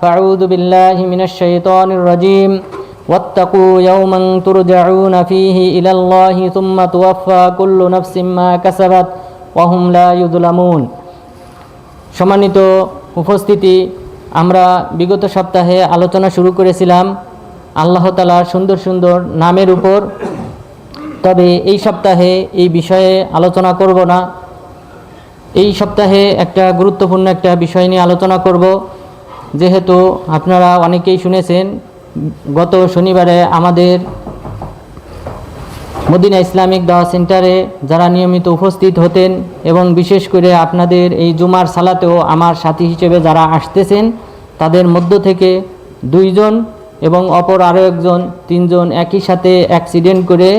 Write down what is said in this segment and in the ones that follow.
فأعوذ بالله من الشيطان الرجيم واتقوا يوما ترجعون فيه إلى الله ثم توفى كل نفس ما كسبت وهم لا يظلمون সম্মানিত উপস্থিতি আমরা বিগত সপ্তাহে আলোচনা শুরু করেছিলাম আল্লাহ তালার সুন্দর সুন্দর নামের উপর তবে এই সপ্তাহে এই বিষয়ে আলোচনা করব না এই সপ্তাহে একটা গুরুত্বপূর্ণ একটা বিষয় নিয়ে আলোচনা করব যেহেতু আপনারা অনেকেই শুনেছেন, গত শনিবারে আমাদের মদিনা ইসলামিক দাওয়া সেন্টারে যারা নিয়মিত উপস্থিত হতেন এবং বিশেষ করে আপনাদের এই জুমার সালাতেও আমার সাথী হিসেবে যারা আসতেছেন, তাদের মধ্য থেকে দুইজন এবং অপর আরও একজন, তিনজন একই সাথে অ্যাক্সিডেন্ট করে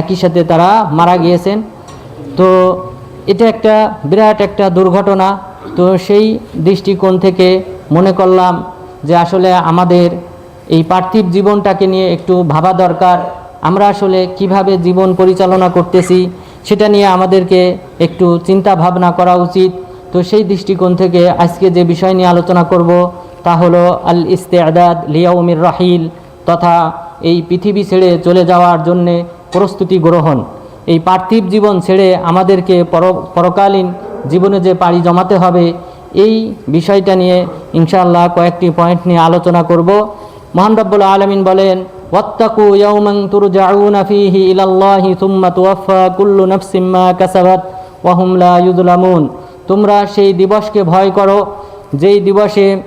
একই সাথে তারা মারা গিয়েছেন। তো এটা একটা বিরাট একটা দুর্ঘটনা। তো সেই দৃষ্টিকোণ থেকে মনে করলাম যে আসলে আমাদের এই পার্থিব জীবনটাকে নিয়ে একটু ভাবা দরকার। আমরা আসলে কীভাবে জীবন পরিচালনা করতেছি সেটা নিয়ে আমাদেরকে একটু চিন্তা ভাবনা করা উচিত। তো সেই দৃষ্টিকোণ থেকে আজকে যে বিষয় নিয়ে আলোচনা করব তা হলো আল ইস্তেআদাদ লিয়াউমির রাহিল তথা এই পৃথিবী ছেড়ে চলে যাওয়ার জন্যে প্রস্তুতি গ্রহণ। এই পার্থিব জীবন ছেড়ে আমাদেরকে পর, পরকালীন জীবনে যে পাড়ি জমাতে হবে এই বিষয়টা নিয়ে ইনশাআল্লাহ কয়েকটি পয়েন্ট নিয়ে আলোচনা করব। মহান রব্বুল আলমিন বলেন সুম্মা কুল্লু ওয়া তোমরা সেই দিবসকে ভয় করো, যেই দিবসে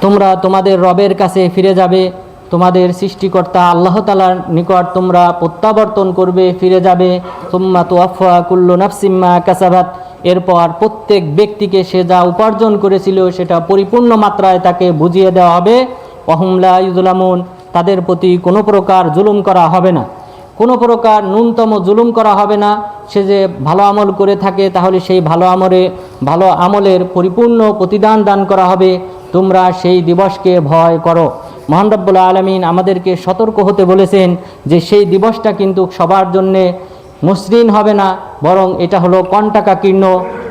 তোমরা তোমাদের রবের কাছে ফিরে যাবে, তোমাদের সৃষ্টিকর্তা আল্লাহ তালার নিকট তোমরা প্রত্যাবর্তন করবে, ফিরে যাবে। তুম্মা তুয়াফা কুল্লু নাফসিম্মা কাসাবাত। এরপর প্রত্যেক ব্যক্তিকে সে যা উপার্জন করেছিল সেটা পরিপূর্ণ মাত্রায় তাকে বুঝিয়ে দেওয়া হবে। অহমলা ইউজুলামুন তাদের প্রতি কোনো প্রকার জুলুম করা হবে না। কোনো প্রকার ন্যূনতম জুলুম করা হবে না। সে যে ভালো আমল করে থাকে, তাহলে সেই ভালো আমলে, ভালো আমলের পরিপূর্ণ প্রতিদান দান করা হবে। তোমরা সেই দিবসকে ভয় করো। মহান রব্বুল আলমিন আমাদেরকে সতর্ক হতে বলেছেন যে সেই দিবসটা কিন্তু সবার জন্যে মসৃণ হবে না, বরং এটা হলো কণ্টাকাকীর্ণ,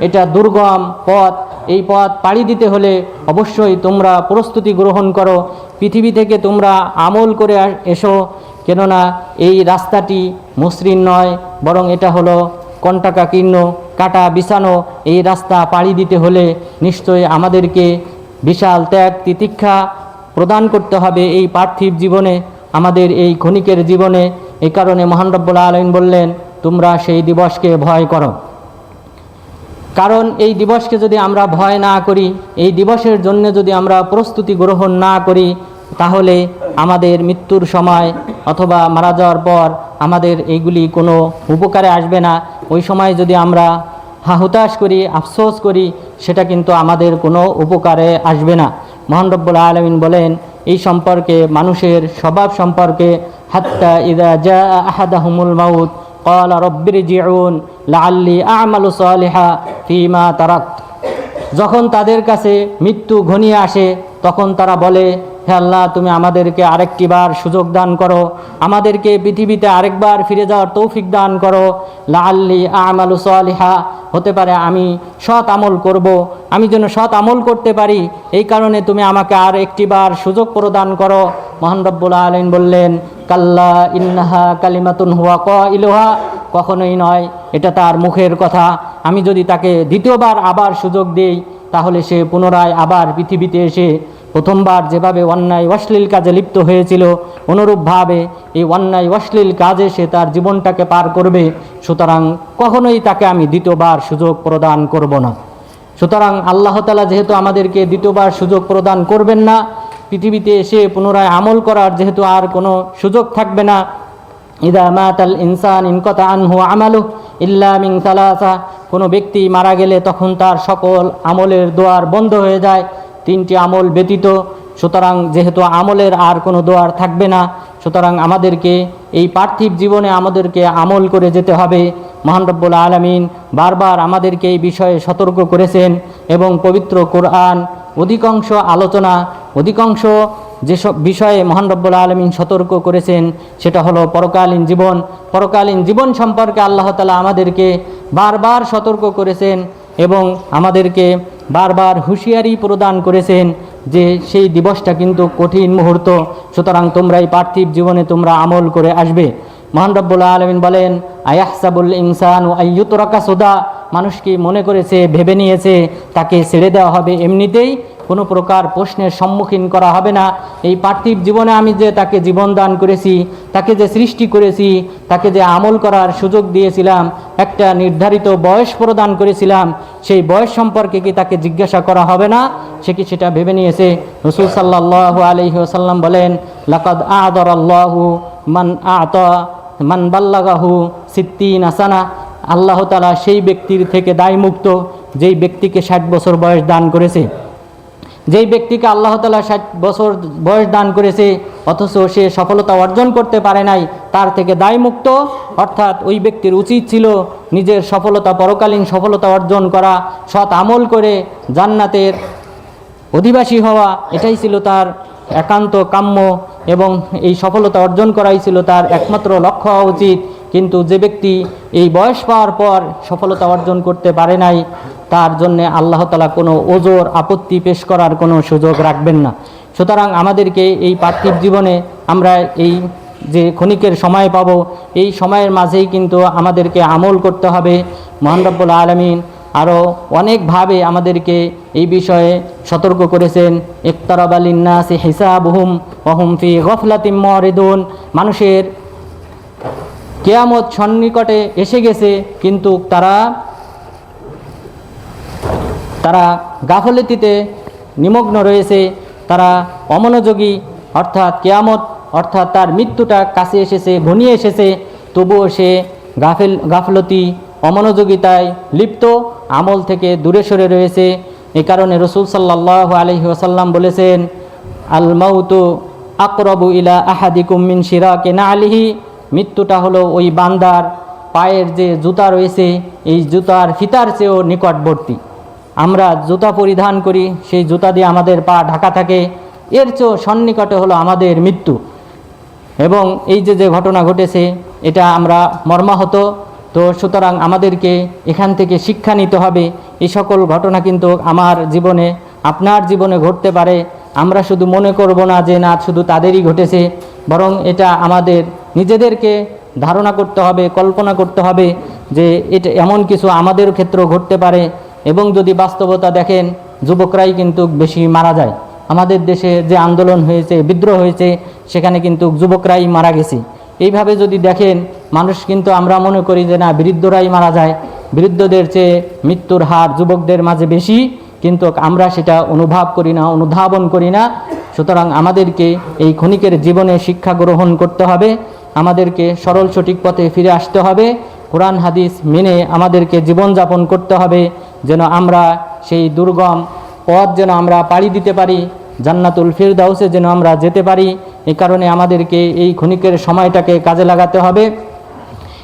এটা দুর্গম পথ। এই পথ পাড়ি দিতে হলে অবশ্যই তোমরা প্রস্তুতি গ্রহণ করো। পৃথিবী থেকে তোমরা আমল করে এসো, কেননা এই রাস্তাটি মসৃণ নয়, বরং এটা হলো কণ্টাকাকীর্ণ, কাটা, বিছানো। এই রাস্তা পাড়ি দিতে হলে নিশ্চয়ই আমাদেরকে বিশাল ত্যাগ, তিতিক্ষা প্রদান করতে হবে এই পার্থিব জীবনে, আমাদের এই ক্ষণিকের জীবনে। এই কারণে মহান রব্বুল আলমিন বললেন তোমরা সেই দিবসকে ভয় করো। কারণ এই দিবসকে যদি আমরা ভয় না করি, এই দিবসের জন্য যদি আমরা প্রস্তুতি গ্রহণ না করি, তাহলে আমাদের মৃত্যুর সময় অথবা মারা যাওয়ার পর আমাদের এইগুলি কোনো উপকারে আসবে না। ওই সময় যদি আমরা হাহুতাশ করি, আফসোস করি, সেটা কিন্তু আমাদের কোনো উপকারে আসবে না। মহান রব্বুল আলমিন বলেন, এই সম্পর্কে, মানুষের স্বভাব সম্পর্কে, হাত্তা ইদা জা আহাদাহুমুল মাউত قال رب ارجعون لعلي أعمل صالحا فيما تركت যখন তাদের কাছে মৃত্যু ঘনিয়ে আসে তখন তারা বলে হে আল্লাহ, তুমি আমাদেরকে আরেকটি বার সুযোগ দান করো। আমাদেরকে পৃথিবীতে আরেকবার ফিরে যাওয়ার তৌফিক দান করো। লাল্লি আমালু সালিহা, হতে পারে আমি সৎ আমল করব। আমি যেন সৎ আমল করতে পারি, এই কারণে তুমি আমাকে আর একটি বার সুযোগ প্রদান করো। মহান রব্বুল বললেন, কাল্লা ইন্নাহা কালিমাতুন হুয়া ক ইলোহা কখনোই নয়, এটা তার মুখের কথা। আমি যদি তাকে দ্বিতীয়বার আবার সুযোগ দেই, তাহলে সে পুনরায় আবার পৃথিবীতে এসে প্রথমবার যেভাবে অন্যায় অশ্লীল কাজে লিপ্ত হয়েছিল, অনুরূপভাবে এই অন্যায় অশ্লীল কাজে সে তার জীবনটাকে পার করবে, সুতরাং কখনোই তাকে আমি দ্বিতীয়বার সুযোগ প্রদান করব না। সুতরাং আল্লাহ তালা যেহেতু আমাদেরকে দ্বিতীয়বার সুযোগ প্রদান করবেন না, পৃথিবীতে এসে পুনরায় আমল করার যেহেতু আর কোনো সুযোগ থাকবে না, ইদা মাতাল ইনসান ইনকতা আনহু আমালু ইল্লা মিং সালাসা, কোনো ব্যক্তি মারা গেলে তখন তার সকল আমলের দোয়ার বন্ধ হয়ে যায়। তিনটি আমল ব্যতীত, সুতরাং যেহেতু আমলের আর কোনো দোয়ার থাকবে না, সুতরাং আমাদেরকে এই পার্থিব জীবনে আমাদেরকে আমল করে যেতে হবে। মহান রব্বুল আলমিন বারবার আমাদেরকে এই বিষয়ে সতর্ক করেছেন এবং পবিত্র কোরআন, অধিকাংশ আলোচনা, অধিকাংশ যেসব বিষয়ে মহান রব্বুল আলমিন সতর্ক করেছেন, সেটা হলো পরকালীন জীবন। পরকালীন জীবন সম্পর্কে আল্লাহ তালা আমাদেরকে বারবার সতর্ক করেছেন এবং আমাদেরকে বারবার হুঁশিয়ারি প্রদান করেছেন যে সেই দিবসটা কিন্তু কঠিন মুহূর্ত। সুতরাং তোমরা এই পার্থিব জীবনে তোমরা আমল করে আসবে। মহান রব্বুল আলমিন বলেন, আয়াহসাবুল ইনসান ও আইয়ুতরাকা সুদা। মানুষ কি মনে করেছে, ভেবে নিয়েছে, তাকে ছেড়ে দেওয়া হবে এমনিতেই? কোনো প্রকার প্রশ্নের সম্মুখীন করা হবে না। এই পার্থিব জীবনে আমি যে তাকে জীবন দান করেছি, তাকে যে সৃষ্টি করেছি, তাকে যে আমল করার সুযোগ দিয়েছিলাম, একটা নির্ধারিত বয়স প্রদান করেছিলাম, সেই বয়স সম্পর্কে কি তাকে জিজ্ঞাসা করা হবে না? সে কি সেটা ভেবে নিয়েছে? রসুল সাল্লাহ আলহি আসাল্লাম বলেন, লাকাদ আদর আল্লাহু মান আত, মান বাল্লাগাহু সিদ্দিন আসানা আল্লাহ তালা সেই ব্যক্তির থেকে দায়মুক্ত, যেই ব্যক্তিকে ষাট বছর বয়স দান করেছে। যেই ব্যক্তিকে আল্লাহ তালা ষাট বছর বয়স দান করেছে, অথচ সে সফলতা অর্জন করতে পারে নাই, তার থেকে দায়মুক্ত। অর্থাৎ ওই ব্যক্তির উচিত ছিল নিজের সফলতা, পরকালীন সফলতা অর্জন করা, সৎ আমল করে জান্নাতের অধিবাসী হওয়া, এটাই ছিল তার একান্ত কাম্য এবং এই সফলতা অর্জন করাই ছিল তার একমাত্র লক্ষ্য হওয়া উচিত। কিন্তু যে ব্যক্তি এই বয়স পাওয়ার পর সফলতা অর্জন করতে পারে নাই, তার জন্যে আল্লাহ তালা কোনো ওজোর আপত্তি পেশ করার কোনো সুযোগ রাখবেন না। সুতরাং আমাদেরকে এই পার্থিব জীবনে আমরা এই যে ক্ষণিকের সময় পাবো, এই সময়ের মাঝেই কিন্তু আমাদেরকে আমল করতে হবে। মহান রব্বুল আলমিন আরও অনেকভাবে আমাদেরকে এই বিষয়ে সতর্ক করেছেন। ইকতারাব আলিন্নাসি হিসাবহুম ওহুম ফি গফলাতিম মরিদুন। মানুষের কেয়ামত সন্নিকটে এসে গেছে, কিন্তু তারা তারা গাফলতিতে নিমগ্ন রয়েছে, তারা অমনোযোগী, অর্থাৎ কেয়ামত, অর্থাৎ তার মৃত্যুটা কাছে এসেছে ঘনিয়ে এসেছে, তবুও সে গাফেল, গাফলতি, অমনোযোগিতায় লিপ্ত, আমল থেকে দূরে সরে রয়েছে। এ কারণে রসুল সাল্লাহ আলহি ওসাল্লাম বলেছেন, আল মাউতু আকরবু ইলা আহাদিকুম মিন শিরাকে না আলিহি। মৃত্যুটা হলো ওই বান্দার পায়ের যে জুতা রয়েছে, এই জুতার ফিতার চেয়েও নিকটবর্তী। আমরা জুতা পরিধান করি, সেই জুতা দিয়ে আমাদের পা ঢাকা থাকে। এর চেয়েও সন্নিকটে হলো আমাদের মৃত্যু। এবং এই যে যে ঘটনা ঘটেছে, এটা আমরা মর্মাহত। তো সুতরাং আমাদেরকে এখান থেকে শিক্ষা নিতে হবে। এই সকল ঘটনা কিন্তু আমার জীবনে, আপনার জীবনে ঘটতে পারে। আমরা শুধু মনে করব না যে না, শুধু তাদেরই ঘটেছে। বরং এটা আমাদের নিজেদেরকে ধারণা করতে হবে, কল্পনা করতে হবে যে এটা, এমন কিছু আমাদের ক্ষেত্রেও ঘটতে পারে এবং যদি বাস্তবতা দেখেন, যুবকরাই কিন্তু বেশি মারা যায়। আমাদের দেশে যে আন্দোলন হয়েছে, বিদ্রোহ হয়েছে, সেখানে কিন্তু যুবকরাই মারা গেছে। এইভাবে যদি দেখেন, মানুষ কিন্তু আমরা মনে করি যে না, বৃদ্ধরাই মারা যায়। বৃদ্ধদের চেয়ে মৃত্যুর হার যুবকদের মাঝে বেশি, কিন্তু আমরা সেটা অনুভব করি না, অনুধাবন করি না। সুতরাং আমাদেরকে এই ক্ষণিকের জীবনে শিক্ষা গ্রহণ করতে হবে। আমাদেরকে সরল সঠিক পথে ফিরে আসতে হবে। কোরআন, হাদিস মেনে আমাদেরকে জীবনযাপন করতে হবে, যেন আমরা সেই দুর্গম পথ যেন আমরা পাড়ি দিতে পারি, জান্নাতুল ফিরদাউসে যেন আমরা যেতে পারি। এ কারণে আমাদেরকে এই ক্ষণিকের সময়টাকে কাজে লাগাতে হবে।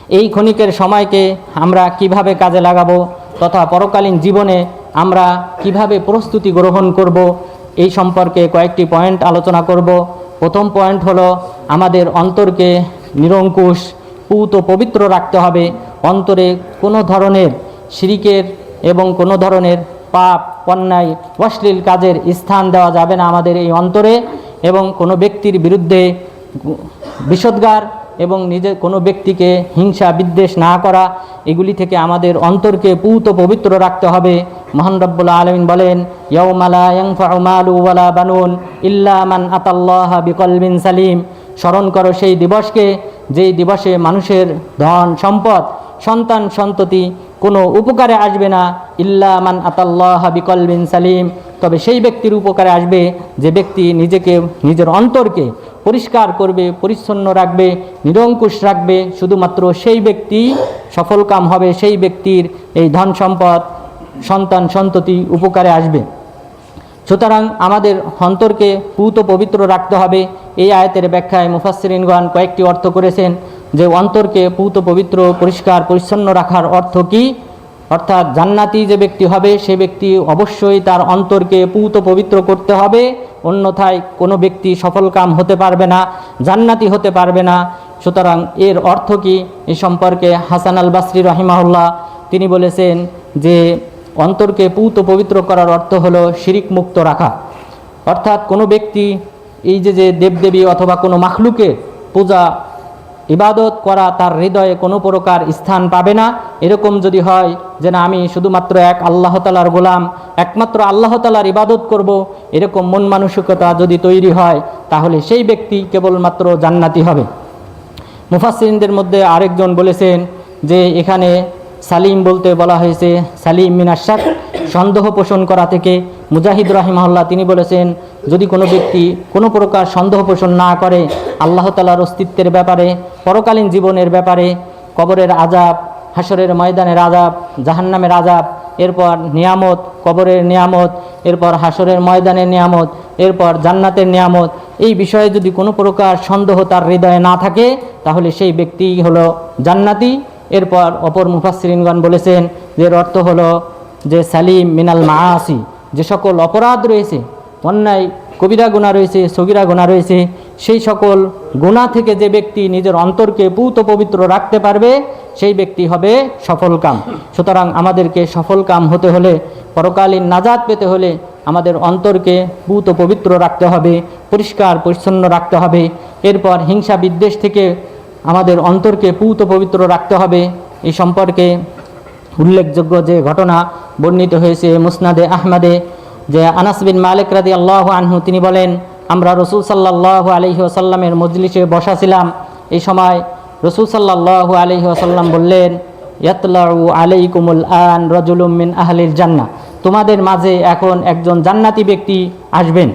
এই ক্ষণিকের সময়কে আমরা কীভাবে কাজে লাগাবো তথা পরকালীন জীবনে আমরা কীভাবে প্রস্তুতি গ্রহণ করব, এই সম্পর্কে কয়েকটি পয়েন্ট আলোচনা করব। প্রথম পয়েন্ট হলো, আমাদের অন্তরকে নিরঙ্কুশ, পুত পবিত্র রাখতে হবে। অন্তরে কোনো ধরনের শিরিকের এবং কোনো ধরনের পাপ, অন্যায়, অশ্লীল কাজের স্থান দেওয়া যাবে না আমাদের এই অন্তরে এবং কোনো ব্যক্তির বিরুদ্ধে বিষদগার এবং নিজে কোনো ব্যক্তিকে হিংসা, বিদ্বেষ না করা, এগুলি থেকে আমাদের অন্তরকে পুত পবিত্র রাখতে হবে। মহান আলমিন বলেন ইয়ৌমালা ইয়াংফাউ মালু বানুন ইল্লা মান আতাল্লাহ বিকলবিন সালিম। স্মরণ করো সেই দিবসকে, যেই দিবসে মানুষের ধন সম্পদ, সন্তান সন্ততি কোনো উপকারে আসবে না। ইল্লা মান আতাল্লাহ বিকল বিন সালিম। তবে সেই ব্যক্তির উপকারে আসবে যে ব্যক্তি নিজেকে, নিজের অন্তরকে পরিষ্কার করবে, পরিচ্ছন্ন রাখবে, নিরঙ্কুশ রাখবে। শুধুমাত্র সেই ব্যক্তি সফলকাম হবে, সেই ব্যক্তির এই ধন সম্পদ, সন্তান সন্ততি উপকারে আসবে। সুতরাং আমাদের অন্তরকে পুত পবিত্র রাখতে হবে। এই আয়তের ব্যাখ্যায় মুফাসরিনগণ কয়েকটি অর্থ করেছেন যে অন্তরকে পুত পবিত্র, পরিষ্কার, পরিচ্ছন্ন রাখার অর্থ কি? অর্থাৎ জান্নাতি যে ব্যক্তি হবে, সে ব্যক্তি অবশ্যই তার অন্তরকে পুত পবিত্র করতে হবে। অন্যথায় কোনো ব্যক্তি সফল কাম হতে পারবে না, জান্নাতি হতে পারবে না। সুতরাং এর অর্থ কি? এ সম্পর্কে হাসান আল বাসরি রহিমাহুল্লাহ তিনি বলেছেন যে অন্তরকে পুত পবিত্র করার অর্থ হলো শিরিক মুক্ত রাখা। অর্থাৎ কোনো ব্যক্তি এই যে যে দেবদেবী অথবা কোনো মাখলুকে পূজা, ইবাদত করা তার হৃদয়ে কোনো প্রকার স্থান পাবে না। এরকম যদি হয় যে, না, আমি শুধুমাত্র এক আল্লাহ তালার গোলাম, একমাত্র আল্লাহ তালার ইবাদত করব, এরকম মন মানসিকতা যদি তৈরি হয়, তাহলে সেই ব্যক্তি কেবলমাত্র জান্নাতি হবে। মুফাসসিরিনদের মধ্যে আরেকজন বলেছেন যে, এখানে সালিম বলতে বলা হয়েছে, সালিম মিনাশাক সন্দেহ পোষণ করা থেকে মুজাহিদ রাহিমাহুল্লাহ তিনি বলেছেন, যদি কোনো ব্যক্তি কোনো প্রকার সন্দেহ পোষণ না করে আল্লাহ তালার অস্তিত্বের ব্যাপারে, পরকালীন জীবনের ব্যাপারে, কবরের আজাব হাসরের ময়দানের আজাব জাহান্নামের আজাব এরপর নিয়ামত, কবরের নিয়ামত, এরপর হাসরের ময়দানের নিয়ামত, এরপর জান্নাতের নিয়ামত, এই বিষয়ে যদি কোনো প্রকার সন্দেহ তার হৃদয়ে না থাকে, তাহলে সেই ব্যক্তি হলো জান্নাতি। এরপর অপর মুফাসসিরিনগণ বলেছেন যে অর্থ হলো যে সালিম মিনাল মাআসি, যে সকল অপরাধ রয়েছে, অন্যায়, কবিরা গুণা রয়েছে, সগিরা গুণা রয়েছে, সেই সকল গুণা থেকে যে ব্যক্তি নিজের অন্তরকে পূত পবিত্র রাখতে পারবে, সেই ব্যক্তি হবে সফলকাম সুতরাং আমাদেরকে সফলকাম হতে হলে, পরকালীন নাজাদ পেতে হলে আমাদের অন্তরকে পূত পবিত্র রাখতে হবে, পরিষ্কার, পরিচ্ছন্ন রাখতে হবে। এরপর হিংসা বিদ্বেষ থেকে আমাদের অন্তরকে পূত পবিত্র রাখতে হবে। এই সম্পর্কে উল্লেখযোগ্য যে ঘটনা বর্ণিত হয়েছে মুসনাদে আহমদে, যে আনাস বিন মালিক রাদি আল্লাহ আনহু, তিনি বলেন, আমরা রসুল সাল্লাহ আলহি আসাল্লামের মজলিসে বসা ছিলাম। এই সময় রসুল সাল্লাহ আলহি আসাল্লাম বললেন, ইয়াতলাউ আলাইকুমুল আন রজুলুম মিন আহলিল জান্না তোমাদের মাঝে এখন একজন জান্নাতি ব্যক্তি আসবেন।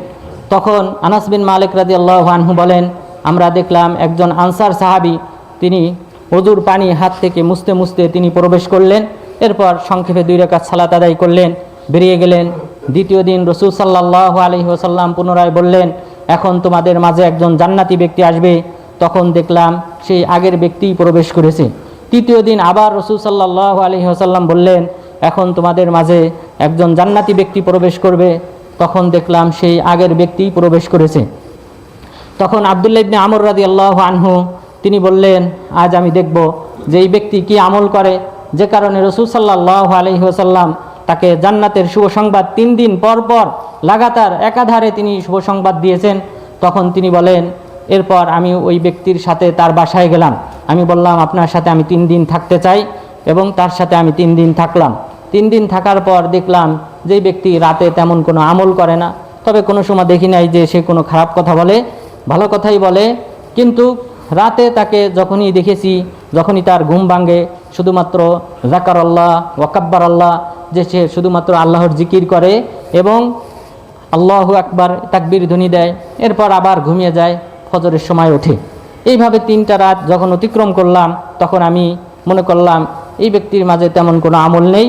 তখন আনাস বিন মালিক রাদি আল্লাহ আনহু বলেন আমরা দেখলাম একজন আনসার সাহাবি, তিনি অজুর পানি হাত থেকে মুছতে মুছতে তিনি প্রবেশ করলেন, এরপর সংক্ষেপে দুই রেখা সালাত আদায় করলেন, বেরিয়ে গেলেন। দ্বিতীয় দিন রসুল সাল্লাহ আলহি ওসাল্লাম পুনরায় বললেন, এখন তোমাদের মাঝে একজন জান্নাতি ব্যক্তি আসবে। তখন দেখলাম সেই আগের ব্যক্তিই প্রবেশ করেছে। তৃতীয় দিন আবার রসুল সাল্লাহ আলহি ওসাল্লাম বললেন, এখন তোমাদের মাঝে একজন জান্নাতি ব্যক্তি প্রবেশ করবে। তখন দেখলাম সেই আগের ব্যক্তিই প্রবেশ করেছে। তখন আবদুল্লা ইবনে আমর রাদি আল্লাহ আনহু, তিনি বললেন, আজ আমি দেখব যে এই ব্যক্তি কি আমল করে, যে কারণে রসুল সাল্লাহ আলহিহাসাল্লাম তাকে জান্নাতের শুভ সংবাদ তিন দিন পর পর লাগাতার একাধারে তিনি শুভ সংবাদ দিয়েছেন। তখন তিনি বলেন, এরপর আমি ওই ব্যক্তির সাথে তার বাসায় গেলাম। আমি বললাম, আপনার সাথে আমি তিন দিন থাকতে চাই এবং তার সাথে আমি তিন দিন থাকলাম। তিন দিন থাকার পর দেখলাম যে ব্যক্তি রাতে তেমন কোনো আমল করে না। তবে কোনো সময় দেখি নাই যে সে কোনো খারাপ কথা বলে। ভালো কথাই বলে, কিন্তু রাতে তাকে যখনই দেখেছি, যখনই তার ঘুম ভাঙে, শুধুমাত্র জাকার আল্লাহ ওয়াকাব্বার আল্লাহ, যে সে শুধুমাত্র আল্লাহর জিকির করে এবং আল্লাহ আকবার তাকবির ধ্বনি দেয়, এরপর আবার ঘুমিয়ে যায়, ফজরের সময় ওঠে। এইভাবে তিনটা রাত যখন অতিক্রম করলাম, তখন আমি মনে করলাম, এই ব্যক্তির মাঝে তেমন কোনো আমল নেই।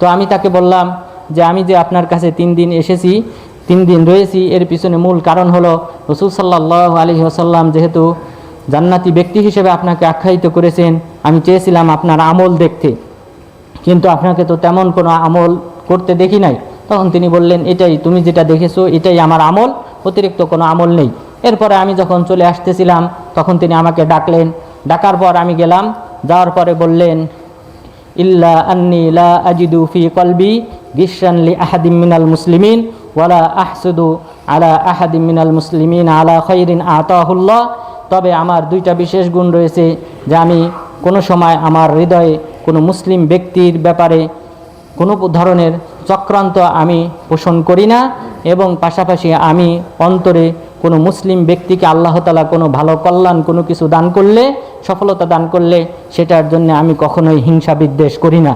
তো আমি তাকে বললাম যে, আমি যে আপনার কাছে তিন দিন এসেছি তিন দিন রয়েছি। এর পিছনে মূল কারণ হলো রসুল সাল্লাহ আলী আসাল্লাম যেহেতু জান্নাতি ব্যক্তি হিসেবে আপনাকে আখ্যায়িত করেছেন, আমি চেয়েছিলাম আপনার আমল দেখতে। কিন্তু আপনাকে তো তেমন কোনো আমল করতে দেখি নাই। তখন তিনি বললেন, এটাই তুমি যেটা দেখেছ, এটাই আমার আমল, অতিরিক্ত কোনো আমল নেই। এরপরে আমি যখন চলে আসতেছিলাম, তখন তিনি আমাকে ডাকলেন। ডাকার পর আমি গেলাম। যাওয়ার পরে বললেন, ইল্লা আন্নি লা আজিদু ফি কলবি গিসান লি আহাদিম মিনাল মুসলিমিন। ওয়ালা আহসুদু আলা আহাদিম মিনাল মুসলিমিন আলা খৈরিন তবে আমার দুইটা বিশেষ গুণ রয়েছে যে আমি কোনো সময় আমার হৃদয়ে কোনো মুসলিম ব্যক্তির ব্যাপারে কোনো ধরনের চক্রান্ত আমি পোষণ করি না এবং পাশাপাশি আমি অন্তরে কোনো মুসলিম ব্যক্তিকে আল্লাহ তালা কোনো ভালো কল্যাণ, কোনো কিছু দান করলে, সফলতা দান করলে সেটার জন্য আমি কখনোই হিংসা বিদ্বেষ করি না।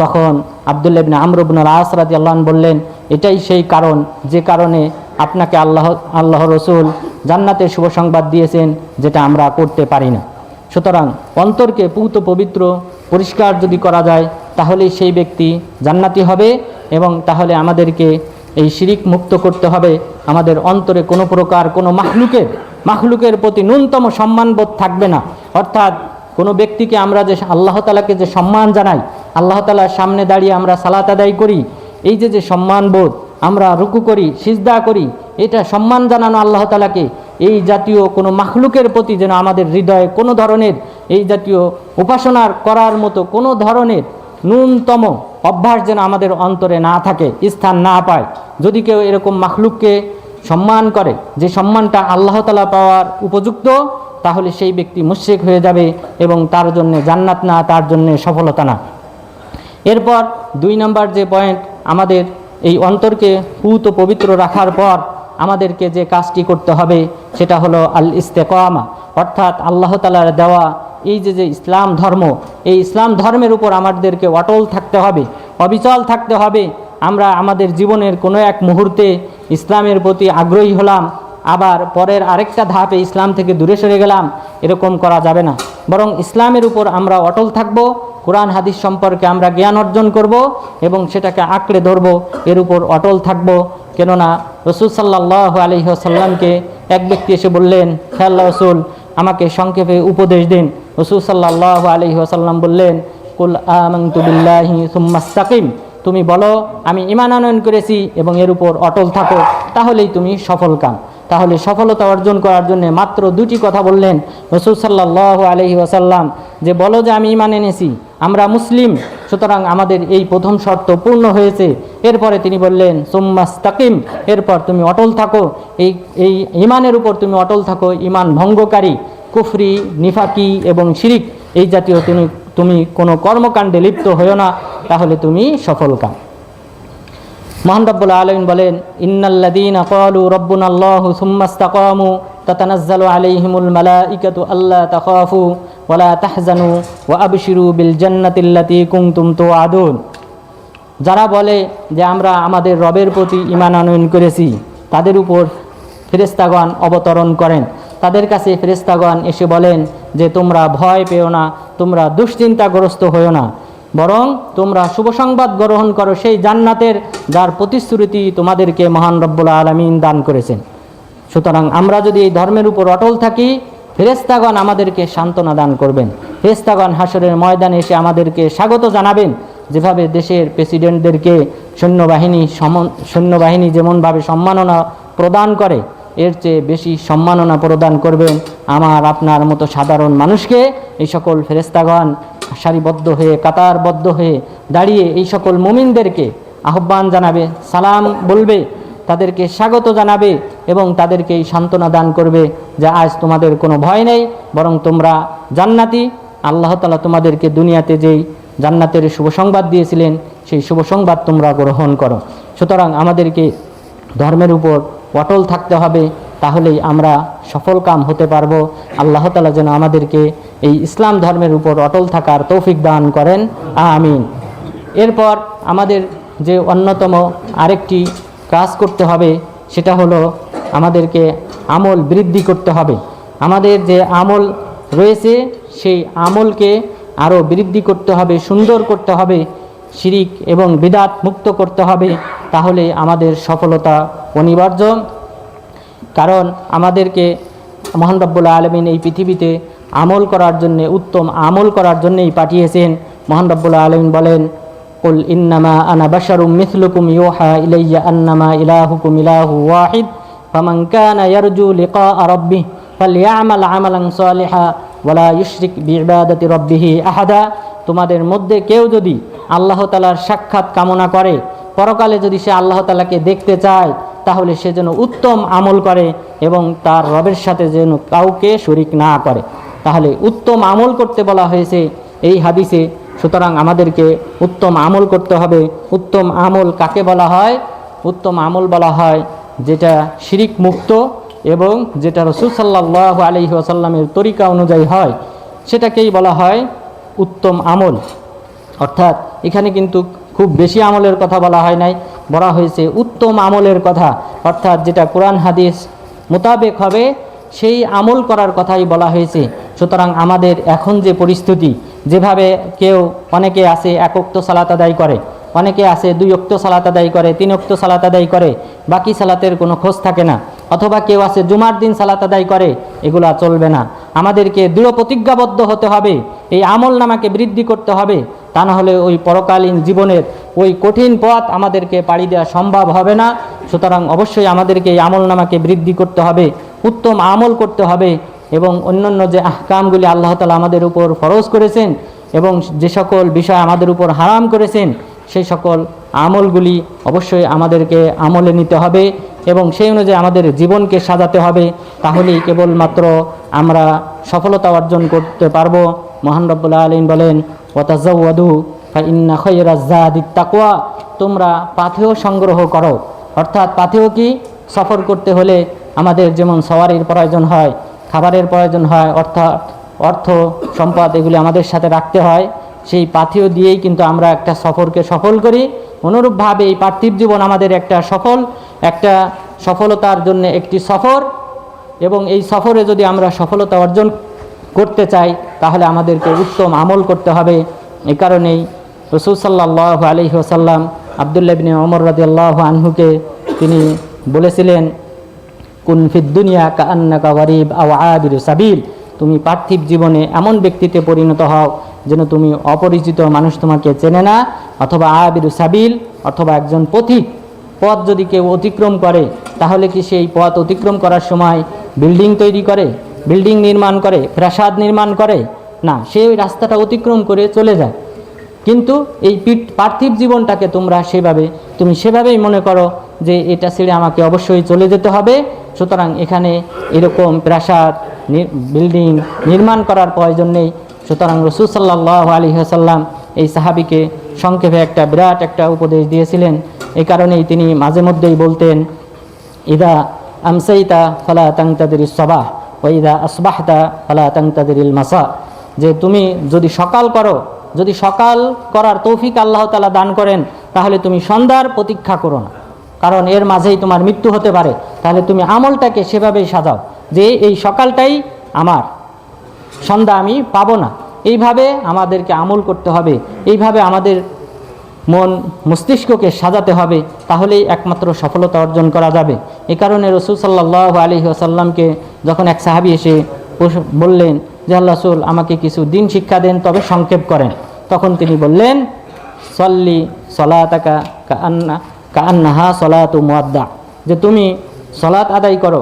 তখন আবদুল্লাহ ইবনে আমরুবনুল আসরাতি আল্লাহ বললেন, এটাই সেই কারণ, যে কারণে আপনাকে আল্লাহ আল্লাহ রসুল জান্নাতের শুভ সংবাদ দিয়েছেন, যেটা আমরা করতে পারি না। সুতরাং অন্তরকে পূত পবিত্র, পরিষ্কার যদি করা যায় তাহলেই সেই ব্যক্তি জান্নাতি হবে এবং তাহলে আমাদেরকে এই শিরিক মুক্ত করতে হবে। আমাদের অন্তরে কোনো প্রকার কোনো মাহলুকের মাহলুকের প্রতি ন্যূনতম সম্মানবোধ থাকবে না। অর্থাৎ কোনো ব্যক্তিকে আমরা যে আল্লাহ তালাকে যে সম্মান জানাই, আল্লাহ তালার সামনে দাঁড়িয়ে আমরা সালাত আদায় করি, এই যে যে সম্মানবোধ আমরা রুকু করি, সিজদা করি, এটা সম্মান জানানো আল্লাহ তালাকে এই জাতীয় কোনো মাখলুকের প্রতি যেন আমাদের হৃদয়ে কোনো ধরনের, এই জাতীয় উপাসনার করার মতো কোনো ধরনের ন্যূনতম অভ্যাস যেন আমাদের অন্তরে না থাকে, স্থান না পায়। যদি কেউ এরকম মাখলুককে সম্মান করে, যে সম্মানটা আল্লাহ তালা পাওয়ার উপযুক্ত তাহলে সেই ব্যক্তি মুশ্রিক হয়ে যাবে এবং তার জন্য জান্নাত না, তার জন্য সফলতা না। এরপর দুই নম্বর যে পয়েন্ট আমাদের এই অন্তরকে পুত পবিত্র রাখার পর আমাদেরকে যে কাজটি করতে হবে, সেটা হলো আল ইস্তেকামা অর্থাৎ আল্লাহ তালার দেওয়া এই যে যে ইসলাম ধর্ম, এই ইসলাম ধর্মের উপর আমাদেরকে অটল থাকতে হবে, অবিচল থাকতে হবে। আমরা আমাদের জীবনের কোনো এক মুহূর্তে ইসলামের প্রতি আগ্রহী হলাম আবার পরের আরেকটা ধাপে ইসলাম থেকে দূরে সরে গেলাম, এরকম করা যাবে না। বরং ইসলামের উপর আমরা অটল থাকব, কোরআন, হাদিস সম্পর্কে আমরা জ্ঞান অর্জন করব এবং সেটাকে আঁকড়ে ধরব, এর উপর অটল থাকব। কেননা রসুল সাল্লাহ আলহিহাসাল্লামকে এক ব্যক্তি এসে বললেন খেয়াল্লা রসুল, আমাকে সংক্ষেপে উপদেশ দিন। রসুল সাল্লাহ আলহিহাসাল্লাম বললেন, কুল আমংতুবিল্লাহি সুম্মাস্তাকিম তুমি বলো, আমি ইমান আনয়ন করেছি এবং এর উপর অটল থাকো, তাহলেই তুমি সফল কাম। তাহলে সফলতা অর্জন করার জন্য মাত্র দুটি কথা বললেন রসুল সাল্লাহ আলহি ওসাল্লাম যে, বলো যে আমি ইমান এনেছি, আমরা মুসলিম, সুতরাং আমাদের এই প্রথম শর্ত পূর্ণ হয়েছে। এরপরে তিনি বললেন, সোম্মাস্তাকিম, এরপর তুমি অটল থাকো, এই এই ইমানের উপর তুমি অটল থাকো ইমান ভঙ্গকারী, কুফরি, নিফাকি এবং শিরিক, এই জাতীয় তুমি তুমি কোনো কর্মকাণ্ডে লিপ্ত হয়েও না, তাহলে তুমি সফল কাম মহান রব্বুল আলমিন বলেন ইন্নাল্লাদিন কালু রব্বুন আল্লাহ সুম্মাস্তাকামু তাতানাজ্জালু আলাইহিমুল মালাইকাতু আল্লা তাখাফু ওয়ালা তাহজানু ওয়া আবশিরু বিল জান্নাতিল্লাতি কুনতুম তুআদুন যারা বলে যে আমরা আমাদের রবের প্রতি ইমান আনয়ন করেছি, তাদের উপর ফেরেস্তাগণ অবতরণ করেন। তাদের কাছে ফেরেস্তাগণ এসে বলেন যে, তোমরা ভয় পেও না, তোমরা দুশ্চিন্তাগ্রস্ত হও না। বরং তোমরা শুভ সংবাদ গ্রহণ করো, সেই জান্নাতের যার প্রতিশ্রুতি তোমাদেরকে মহান রব্বুল আলমিন দান করেছেন। সুতরাং আমরা যদি এই ধর্মের উপর অটল থাকি ফেরেস্তাগণ আমাদেরকে সান্ত্বনা দান করবেন। ফেরেস্তাগণ হাসরের ময়দানে এসে আমাদেরকে স্বাগত জানাবেন। যেভাবে দেশের প্রেসিডেন্টদেরকে সৈন্যবাহিনী সৈন্যবাহিনী যেমনভাবে সম্মাননা প্রদান করে, এর চেয়ে বেশি সম্মাননা প্রদান করবেন আমার, আপনার মতো সাধারণ মানুষকে। এই সকল ফেরেস্তাগণ সারিবদ্ধ হয়ে, কাতারবদ্ধ হয়ে দাঁড়িয়ে এই সকল মুমিনদেরকে আহ্বান জানাবে, সালাম বলবে, তাদেরকে স্বাগত জানাবে এবং তাদেরকে এই সান্ত্বনা দান করবে যে আজ তোমাদের কোনো ভয় নেই, বরং তোমরা জান্নাতি। আল্লাহ তালা তোমাদেরকে দুনিয়াতে যেই জান্নাতের শুভ সংবাদ দিয়েছিলেন, সেই শুভ সংবাদ তোমরা গ্রহণ করো। সুতরাং আমাদেরকে ধর্মের উপর অটল থাকতে হবে তাহলেই আমরা সফল কাম হতে পারব। আল্লাহ তালা যেন আমাদেরকে এই ইসলাম ধর্মের উপর অটল থাকার তৌফিক দান করেন। আমিন। এরপর আমাদের যে অন্যতম আরেকটি কাজ করতে হবে, সেটা হলো আমাদেরকে আমল বৃদ্ধি করতে হবে। আমাদের যে আমল রয়েছে, সেই আমলকে আরও বৃদ্ধি করতে হবে, সুন্দর করতে হবে, শিরিক এবং বিদাত মুক্ত করতে হবে। তাহলে আমাদের সফলতা অনিবার্য। কারণ আমাদেরকে মহান রব্বুল আলমিন এই পৃথিবীতে আমল করার জন্যে, উত্তম আমল করার জন্যেই পাঠিয়েছেন। মহান রব্বুল আলমিন বলেন, কুল ইন্নামা আনা বাশারুম মিথলুকুম ইউহা ইলাইয়া আন্নামা ইলাহুকুম ইলাহু ওয়াহিদ, ফামান কানা ইয়ারজু লিকা রাব্বিহ ফালইআমাল আমালান সালিহা ওয়ালা ইউশরিক বিইবাদাতি রাব্বিহি আহাদা। তোমাদের মধ্যে কেউ যদি আল্লাহ তালার সাক্ষাৎ কামনা করে, পরকালে যদি সে আল্লাহ তালাকে দেখতে চায় তাহলে সে যেন উত্তম আমল করে এবং তার রবের সাথে যেন কাউকে শরিক না করে। তাহলে উত্তম আমল করতে বলা হয়েছে এই হাদিসে। সুতরাং আমাদেরকে উত্তম আমল করতে হবে। উত্তম আমল কাকে বলা হয়? উত্তম আমল বলা হয় যেটা শিরিক মুক্ত এবং যেটা রসুল সাল্লাহ আলহি আসাল্লামের তরিকা অনুযায়ী হয়। সেটাকেই বলা হয় উত্তম আমল। অর্থাৎ এখানে কিন্তু খুব বেশি আমলের কথা বলা হয় নাই। বলা হয়েছে, উত্তম আমলের কথা। অর্থাৎ যেটা কোরআন, হাদিস মোতাবেক হবে, সেই আমল করার কথাই বলা হয়েছে। সুতরাং আমাদের এখন যে পরিস্থিতি, যেভাবে কেউ অনেকে আছে এক উক্ত সালাত আদায় করে, অনেকে আছে দুই অক্ত সালাত আদায় করে, তিন অক্ত সালাত আদায় করে, বাকি সালাতের কোনো খোঁজ থাকে না। অথবা কেউ আছে জুমার দিন সালাত আদায় করে, এগুলা চলবে না। আমাদেরকে দৃঢ় প্রতিজ্ঞাবদ্ধ হতে হবে, এই আমল নামাকে বৃদ্ধি করতে হবে। তা না হলে ওই পরকালীন জীবনের ওই কঠিন পথ আমাদেরকে পাড়ি দেওয়া সম্ভব হবে না। সুতরাং অবশ্যই আমাদেরকে এই আমল নামাকে বৃদ্ধি করতে হবে, উত্তম আমল করতে হবে এবং অন্যান্য যে আহকামগুলি আল্লাহ তালা আমাদের উপর ফরজ করেছেন এবং যে সকল বিষয় আমাদের উপর হারাম করেছেন, সেই সকল আমলগুলি অবশ্যই আমাদেরকে আমলে নিতে হবে এবং সেই অনুযায়ী আমাদের জীবনকে সাজাতে হবে। তাহলেই কেবলমাত্র আমরা সফলতা অর্জন করতে পারব। মহান রব্বুল্লাহ আলীন বলেন ওয়াতাজাওয়াদু ইন্না খৈরা তাকওয়া, তোমরা পাথেয় সংগ্রহ করো। অর্থাৎ পাথেয় কি? সফর করতে হলে আমাদের যেমন সওয়ারির প্রয়োজন হয়, খাবারের প্রয়োজন হয়, অর্থাৎ অর্থ, সম্পদ এগুলি আমাদের সাথে রাখতে হয়। সেই পাথেয় দিয়েই কিন্তু আমরা একটা সফরকে সফল করি। অনুরূপভাবে এই পার্থিব জীবন আমাদের একটা সফল, একটা সফলতার জন্য একটি সফর এবং এই সফরে যদি আমরা সফলতা অর্জন করতে চাই, তাহলে আমাদেরকে উত্তম আমল করতে হবে। এ কারণেই রসুল সাল্লাহ আলহি আসাল্লাম আবদুল্লাহ বিন অমর রাদিয়াল্লাহু আনহুকে তিনি বলেছিলেন, কুন ফিদ দুনিয়া কান্নাকা গরিব আবির সাবিল। তুমি পার্থিব জীবনে এমন ব্যক্তিতে পরিণত হও যেন তুমি অপরিচিত মানুষ তোমাকে চেনে না, অথবা আবির সাবিল, অথবা একজন পথিক। পথ যদি কেউ অতিক্রম করে, তাহলে কি সেই পথ অতিক্রম করার সময় বিল্ডিং তৈরি করে? বিল্ডিং নির্মাণ করে, প্রাসাদ নির্মাণ করে, না সে ওই রাস্তাটা অতিক্রম করে চলে যায়। কিন্তু এই পার্থিব জীবনটাকে তোমরা সেভাবে, তুমি সেভাবেই মনে করো যে এটা ছেড়ে আমাকে অবশ্যই চলে যেতে হবে। সুতরাং এখানে এরকম প্রাসাদ বিল্ডিং নির্মাণ করার প্রয়োজন নেই। সুতরাং রসুল সাল্লাহ আলী সাল্লাম এই সাহাবিকে সংক্ষেপে একটা বিরাট একটা উপদেশ দিয়েছিলেন। এই কারণেই তিনি মাঝে মধ্যেই বলতেন, ইদা আমসাইতা ফালা তাংতাদের সবাহ। ও ইদা আসবাহতা ফালা তাংতাদের মাসা। যে তুমি যদি সকাল করো, যদি সকাল করার তৌফিক আল্লাহ তালা দান করেন, তাহলে তুমি সন্ধ্যার প্রতীক্ষা করো না। কারণ এর মাঝেই তোমার মৃত্যু হতে পারে। তাহলে তুমি আমলটাকে সেভাবেই সাজাও। যে এই সকালটাই আমার, সন্ধ্যা আমি পাবো না। এইভাবে আমাদেরকে আমল করতে হবে। এইভাবে আমাদের মন মস্তিষ্ককে সাজাতে হবে। তাহলেই একমাত্র সফলতা অর্জন করা যাবে। এ কারণে রসুল সাল্লাহ আলী আসাল্লামকে যখন এক সাহাবি এসে বললেন, যে আল্লাহ রসুল, আমাকে কিছু দিন শিক্ষা দেন, তবে সংক্ষেপ করেন। তখন তিনি বললেন, সল্লি সলাতাকা কান্না কান্নাহা সলাতু মুয়াদ্দা যে তুমি সলাত আদায় করো,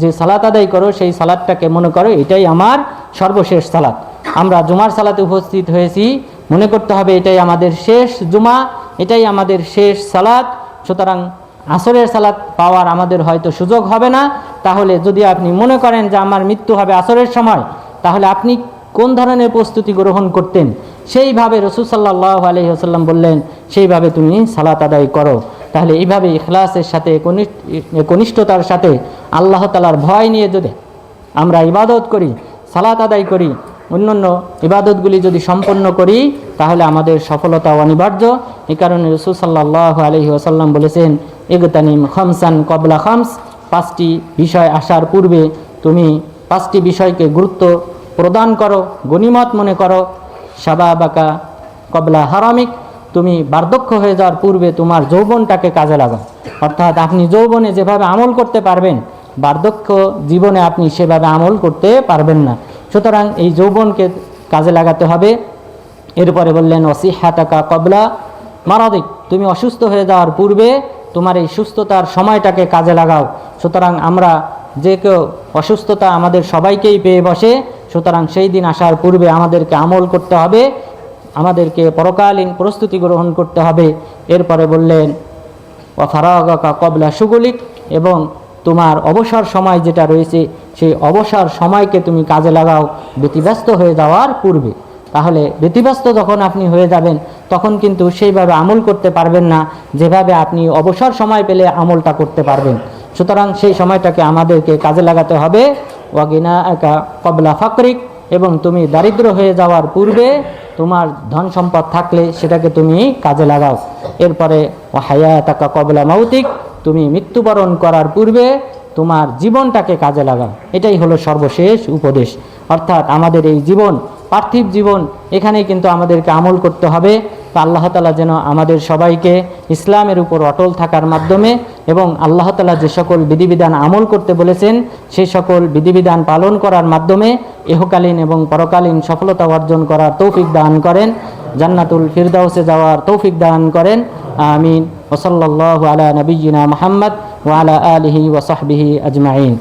যে সালাত আদায় করো, সেই সালাদটাকে মনে করো, এটাই আমার সর্বশেষ সালাত। আমরা জুমার সালাতে উপস্থিত হয়েছি, মনে করতে হবে এটাই আমাদের শেষ জুমা, এটাই আমাদের শেষ সালাত। সুতরাং আসরের সালাত পাওয়ার আমাদের হয়তো সুযোগ হবে না। তাহলে যদি আপনি মনে করেন যে আমার মৃত্যু হবে আসরের সময়, তাহলে আপনি কোন ধরনের প্রস্তুতি গ্রহণ করতেন? সেইভাবে রসুল সাল্লাহ আলহিহাসাল্লাম বললেন, সেইভাবে তুমি সালাত আদায় করো। তাহলে এইভাবে ইখলাসের সাথে কনিষ্ঠতার সাথে আল্লাহ তালার ভয় নিয়ে যদি আমরা ইবাদত করি, সালাত আদায় করি, অন্যান্য ইবাদতগুলি যদি সম্পন্ন করি, তাহলে আমাদের সফলতা অনিবার্য। এই কারণে রসুল সাল্লাহ আলহি আসাল্লাম বলেছেন এগতানিম খমসান কবলা খামস। পাঁচটি বিষয় আসার পূর্বে তুমি পাঁচটি বিষয়কে গুরুত্ব প্রদান করো, গণিমত মনে করো। সাবাবাকা কবলা হারামিক। তুমি বার্ধক্য হয়ে যাওয়ার পূর্বে তোমার যৌবনটাকে কাজে লাগাও। অর্থাৎ আপনি যৌবনে যেভাবে আমল করতে পারবেন, বার্ধক্য জীবনে আপনি সেভাবে আমল করতে পারবেন না। সুতরাং এই যৌবনকে কাজে লাগাতে হবে। এরপরে বললেন অসিহাতাকা কবলা মারাদিক। তুমি অসুস্থ হয়ে যাওয়ার পূর্বে তোমার এই সুস্থতার সময়টাকে কাজে লাগাও। সুতরাং আমরা যে কেউ অসুস্থতা আমাদের সবাইকেই পেয়ে বসে, সুতরাং সেই দিন আসার পূর্বে আমাদেরকে আমল করতে হবে, আমাদেরকে পরকালীন প্রস্তুতি গ্রহণ করতে হবে। এরপরে বললেন অফারাগা কবলা সুগলিক এবং তোমার অবসর সময় যেটা রয়েছে, সেই অবসর সময়কে তুমি কাজে লাগাও, ব্যতিব্যস্ত হয়ে যাওয়ার পূর্বে। তাহলে ব্যতিব্যস্ত যখন আপনি হয়ে যাবেন তখন কিন্তু সেইভাবে আমল করতে পারবেন না, যেভাবে আপনি অবসর সময় পেলে আমলটা করতে পারবেন। সুতরাং সেই সময়টাকে আমাদেরকে কাজে লাগাতে হবে। ওয়াগিনা একা কবলা ফাকরিক, এবং তুমি দারিদ্র হয়ে যাওয়ার পূর্বে তোমার ধন সম্পদ থাকলে সেটাকে তুমি কাজে লাগাও। এরপরে হায়া তাকা কবলা মৌতিক তুমি মৃত্যুবরণ করার পূর্বে তোমার জীবনটাকে কাজে লাগাও। এটাই হলো সর্বশেষ উপদেশ। অর্থাৎ আমাদের এই জীবন পার্থিব জীবন এখানেই কিন্তু আমাদেরকে আমল করতে হবে। তো আল্লাহ তালা যেন আমাদের সবাইকে ইসলামের উপর অটল থাকার মাধ্যমে এবং আল্লাহ তালা যে সকল বিধিবিধান আমল করতে বলেছেন সেই সকল বিধিবিধান পালন করার মাধ্যমে ইহকালীন এবং পরকালীন সফলতা অর্জন করার তৌফিক দান করেন, জান্নাতুল ফিরদাউসে যাওয়ার তৌফিক দান করেন। আমিন। ওসল্লাহ আলা নবীনা মোহাম্মদ ওয়ালা আলহি ওসহবিহি আজমাইন।